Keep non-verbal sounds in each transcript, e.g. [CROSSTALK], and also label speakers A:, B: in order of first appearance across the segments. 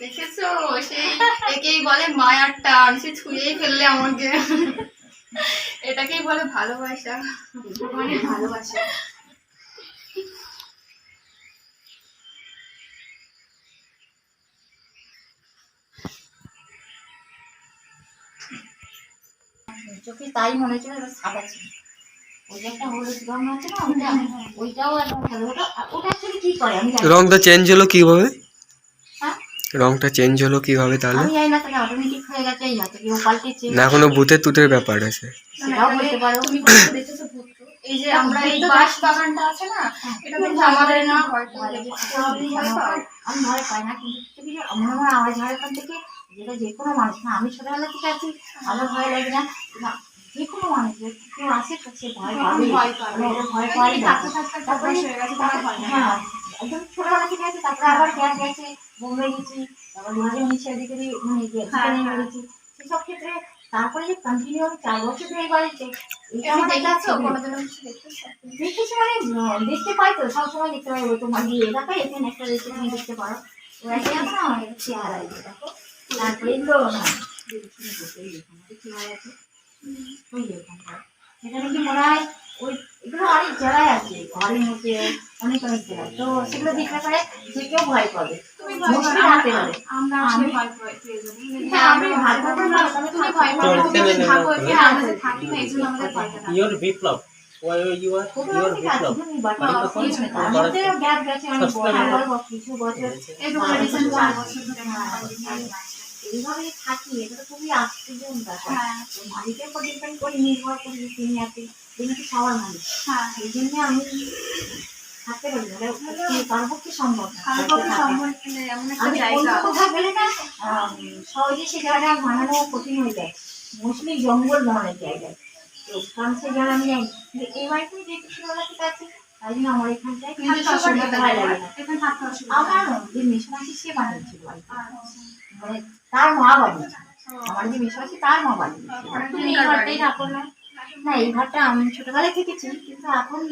A: দেখেছ? সে একেই বলে মায়ার টান সে ছুঁয়েই ফেললে আমাকে। এটাকেই বলে ভালোবাসা।
B: মানে ভালোবাসা। চোখে তাই মনে হচ্ছিল ওটা সাদা ছিল। ওই যে একটা হলুদ রং আছে না ওটা? ওইটাও একদম ভালো ওটা ওটা কি করে? আমি জানি না।
C: রংটা চেঞ্জ হলো কীভাবে? রংটা চেঞ্জ হলো কীভাবে তাহলে?
B: আমি জানি না তাহলে অটোমেটিক হয়ে গেছে এই হয়তো কেউ পাল্টেছে
C: না এখনও ভূতের তুতের ব্যাপার আছে।
B: সেটাও বলতে পারো।
A: তুমি ভূত দেখেছ ভূত? এই যে আমরা এই বাঁশ বাগানটা আছে না এটা কিন্তু আমাদের না। হয়তো দেখেছ, আপনি ভয় পাও?
B: আমি ভয় পাই না কিন্তু কিছু কিছু এমন এমন আওয়াজ হয় ওখান থেকে যেটা যে কোনো মানুষ না আমি ছোটবেলা থেকে আছি আমার ভয় লাগে না। যে কোনো মানুষ কেউ আসে তো ভয় পাবে
A: ভয় পাবে।
B: মানে ভয় পায় না।
A: থাকতে থাকতে একটা অভ্যাস হয়ে
B: একদম ছোটবেলা থেকে আছে তারপরে আবার গ্যাস গেছে। বোম্বে গেছি তারপর মাঝে মাঝে মানে
A: হ্যাঁ, হ্যাঁ।
B: গেছি সেসব ক্ষেত্রে তারপরে যে কন্টিনিউ আমি চার বছর ধরে বাড়িতে।
A: এটা দেখেছি
B: মানে দেখতে পাই তো সবসময় দেখতে পাই তোমার দিয়ে এলাকায় এখানে একটা দেখতে পারো। ওরা কি আছে না অনেক চেহারা এই দেখো। তারপরে তো আছে ওই যে ওখানটা। এখানে কি মনে হয় ওই এগুলো অনেক জায়গায় আছে ঘরের মধ্যে অনেক অনেক জায়গায়। তো সেগুলো দেখতে পারে যে কেউ ভয় পাবে।
A: এই কিছু
B: বছর
A: এই ধরে।
B: এইভাবে থাকি এটা তো খুবই আশ্চর্য ব্যাপার ডিপেন্ড করে নির্ভর করি তিনি আছে তিনি কি সবার
A: হ্যাঁ।
B: সেই জন্য আমি থাকতে পারি না। কারোর পক্ষে সম্ভব না।
A: আমার পক্ষে সম্ভব না, এমন একটা
B: আমি কোথাও গেলে না সহজে সে জায়গাটা মানানো কঠিন হয়ে যায়। মোস্টলি জঙ্গল ধরনের জায়গায়। তো কারণ সে জায়গা আমি জানি এই বাড়িতে যেহেতু ছোটবেলা থেকে আছি তাই জন্য আমার এখানটায়
A: কিন্তু
B: থাকতে
A: অসুবিধা
B: অসুবিধা
A: না।
B: লাগে না।
A: এখানে থাকতে অসুবিধা।
B: আমার যে মেশমাসি সে বানিয়েছিল
A: আচ্ছা।
B: মানে তার মা বানিয়েছে আমার যে মেশমাসি তার মা বানিয়েছে না এই ঘরটা আমি ছোটবেলায় থেকেছি কিন্তু এখন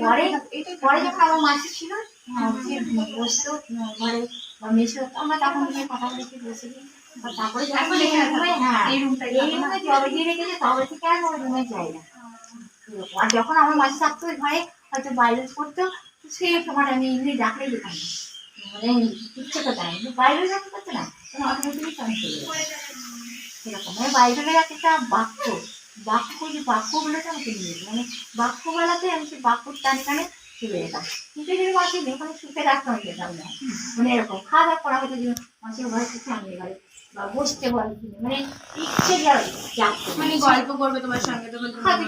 B: পরে পরে যখন আমার মাসি ছিল হ্যাঁ, বসতো ঘরে বা মেশো আমরা তখন গিয়ে কথা বলেছি বসে তারপরে এই
A: এখানে
B: হ্যাঁ
A: এই রুমটাই
B: এই রুমে জবে দিয়ে রেখেছে তবে থেকে আর ওই রুমে যাই না। আর যখন আমার মাসি থাকতো ওই ঘরে হয়তো বাইরে করতো সেই সময় আমি ডাকলেই যেতাম না। মানে ইচ্ছে করতাম কিন্তু বাইরে যাতে করতো না তখন চলে সেরকম। মানে বাইরে একটা বাক্য। বাক্য যে বাক্যগুলোকে আমি কিনে নিয়েছি মানে বাক্য বেলাতে আমি সেই বাক্যর টানে টানে চলে যেতাম কিন্তু যদি মাসি ওখানে সুখে রাখতাম যেতাম না মানে এরকম খাওয়া দাওয়া করা হতো যে মাসির ঘরে থেকে আমি এবারে বা বসতে বলে মানে ইচ্ছে
A: মানে গল্প করবে তোমার সঙ্গে তুমি
B: হয়তো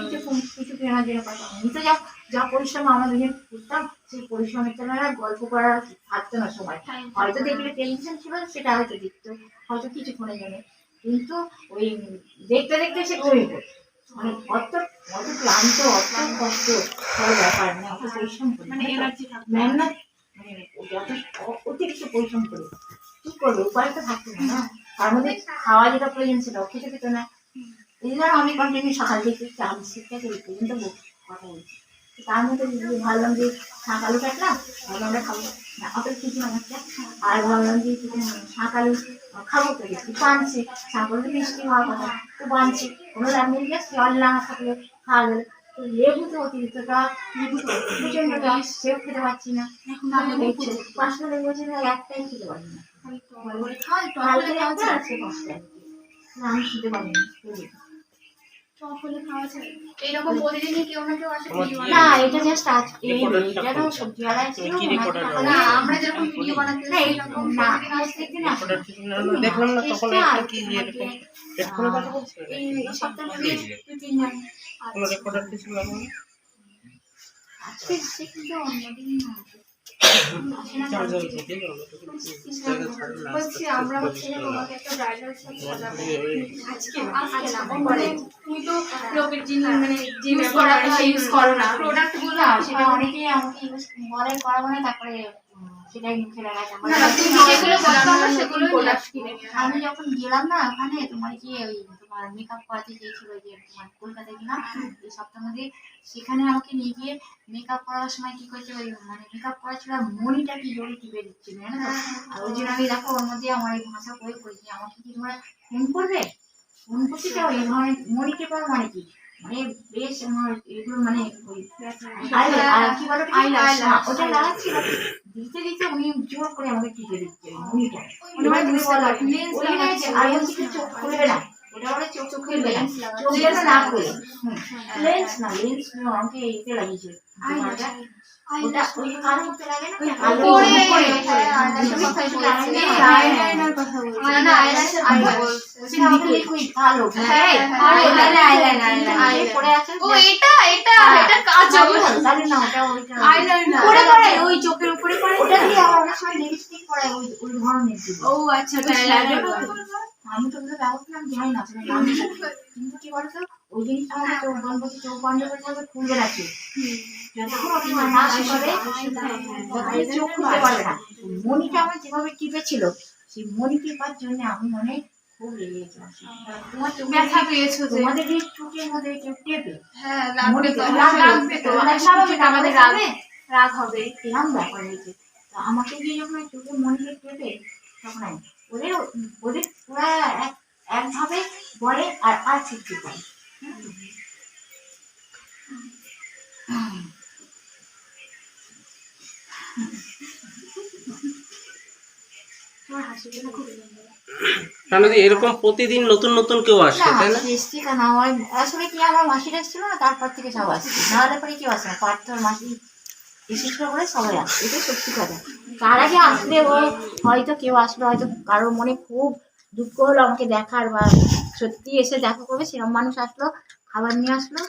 B: কিছু কেনার জন্য কথা আমি তো যা যা পরিশ্রম আমরা দুজন করতাম সেই পরিশ্রমের তুলনায় গল্প করার থাকতো না সময় হয়তো দেখলে টেনশন ছিল সেটা হয়তো দেখতো হয়তো কিছুক্ষণের জন্য। কিন্তু ওই দেখতে দেখতে সে ঘুমিয়ে পড়তো। মানে অত অত ক্লান্ত অত কষ্ট সব ব্যাপার মানে অত পরিশ্রম করি।
A: মানে এনার্জি
B: মেহনত মানে যত অতিরিক্ত পরিশ্রম করে। কি করবে? উপায় তো থাকতো না না। তার মধ্যে খাওয়া যেটা প্রয়োজন ছিল খেতে পেতো না। এই জন্য আমি কন্টিনিউ সকাল থেকে চা বিস্কুট থেকে পর্যন্ত কথা বলছি। তার মধ্যে যদি ভাবলাম যে শাক আলু কাটলাম ভাবলাম আমরা খাব। না অত কিছু বানাচ্ছে আর ভাবলাম যে শাক আলু খাব তো একটু বানছি। আলু তো মিষ্টি হওয়ার কথা তো বানছি। কোনো লাভ নেই জল না থাকলে খাওয়া গেলে তো লেবু তো অতিরিক্তটা লেবু তো সেও খেতে পারছি না।
A: এখন
B: আমি দেখছি পাঁচটা লেবু আছে একটাই খেতে পারি না। কালকে আছে পাঁচটা। আমি খেতে পারি না
A: না
B: এটা জাস্ট আজ এটা তো ছিল
A: না আমরা যেরকম ভিডিও বানাতে
B: না এরকম না
D: দেখলাম না তখন একটা কি এরকম হেডফোনে কথা বলছিল
B: এই সপ্তাহে দুই তিন মাস
D: কোনো রেকর্ডার কিছু না
B: আজকে এসছে কিন্তু অন্যদিন না।
A: বলছি আমরা হচ্ছে তোমাকে একটা ব্রাইডাল শাড়ি সাজাবো। আজকে আজকে না পরে। তুমি তো লোকের জিনিস মানে ইউজ করো না। প্রোডাক্ট
B: সেটা অনেকেই আমাকে ইউজ বলে করাবো না তারপরে সেটাই মুখে
A: কিনে
B: আমি যখন গেলাম না ওখানে তোমার কি ওই তোমার মেকআপ করাতে চেয়েছিল যে তোমার কলকাতায় গেলাম এই সপ্তাহের মধ্যে সেখানে আমাকে নিয়ে গিয়ে মেকআপ করার সময় কি করছে ওই মানে মেকআপ করার ছিল মনিটা কি জোরে টিপে দিচ্ছিল জানো? আর ওই জন্য আমি দেখো ওর মধ্যে আমার এই ভাষা প্রয়োগ করেছি আমাকে কি তোমরা ফোন করবে? ফোন করতে চাও? এই ধরনের মনি টেপার মানে কি? মানে বেশ আমার এগুলো মানে কি বলো ওটা লাগাচ্ছিল। দিতে দিতে উনি জোর করে আমাকে টিকে দিচ্ছে ওই মনিটা এবার তুমি বলো
A: Lens
B: ওই
A: লাগাচ্ছে,
B: লাগাচ্ছে আর বলছি কি চোখ খুলবে না। ওটা বলে চোখ চোখ খুলবে না। চোখ না খুলে। লেন্স না লেন্স আমাকে এইতে লাগিয়েছে। ওটা ওই লাগে না
A: হ্যাঁ, কথা বলছি। না, বলছি।
B: আমাকে কালো
A: হ্যাঁ, হ্যাঁ,
B: ওটা। পরে আছে?
A: ও এটা এটা এটা
B: তাহলে না ওটা ওইটা পরে
A: চোখের উপরে পরে
B: ওটা দিয়ে আমার অনেক সময় লিপস্টিক পরে ওই ওই ধরনের
A: ও আচ্ছা ওটা
B: আমি তো ওগুলো ব্যবহার করলাম না জানি। না। কিন্তু [LAUGHS] কি বলতো ওই জিনিসটা আমাকে চোখ বন্ধ করতে চোখ বন্ধ করতে হবে রাখে মনিটা আমার যেভাবে টিপেছিল সেই মনি টিপার জন্য আমি খুব লেগে গেছিলাম তোমার চোখে
A: ব্যথা পেয়েছ যে?
B: তোমাদের এই চোখের মধ্যে কেউ টেপে?
A: হ্যাঁ স্বাভাবিক
B: কিছু
A: আমাদের রাগ হবে
B: এরকম ব্যাপার হয়েছে। তো আমাকে গিয়ে যখন চোখে মনিকে টেপে তখন ওদের ওদের এক একভাবে বলে আর আর ছুটতে পারে
D: যে এরকম প্রতিদিন নতুন নতুন কেউ আসে তাই
B: না? এসছি কেন? আমার আসলে কি আমার মাসিরা এসেছিল না তারপর থেকে সব আসছে। না হলে পরে কেউ আসে না পার্থর মাসি এসেছিল বলে সবাই আসছে এটাই সত্যি কথা। তার আগে আসলে ও হয়তো কেউ আসলো হয়তো কারোর মনে খুব দুঃখ হলো আমাকে দেখার বা সত্যি এসে দেখা করবে সেরকম মানুষ আসলো খাবার নিয়ে আসলো।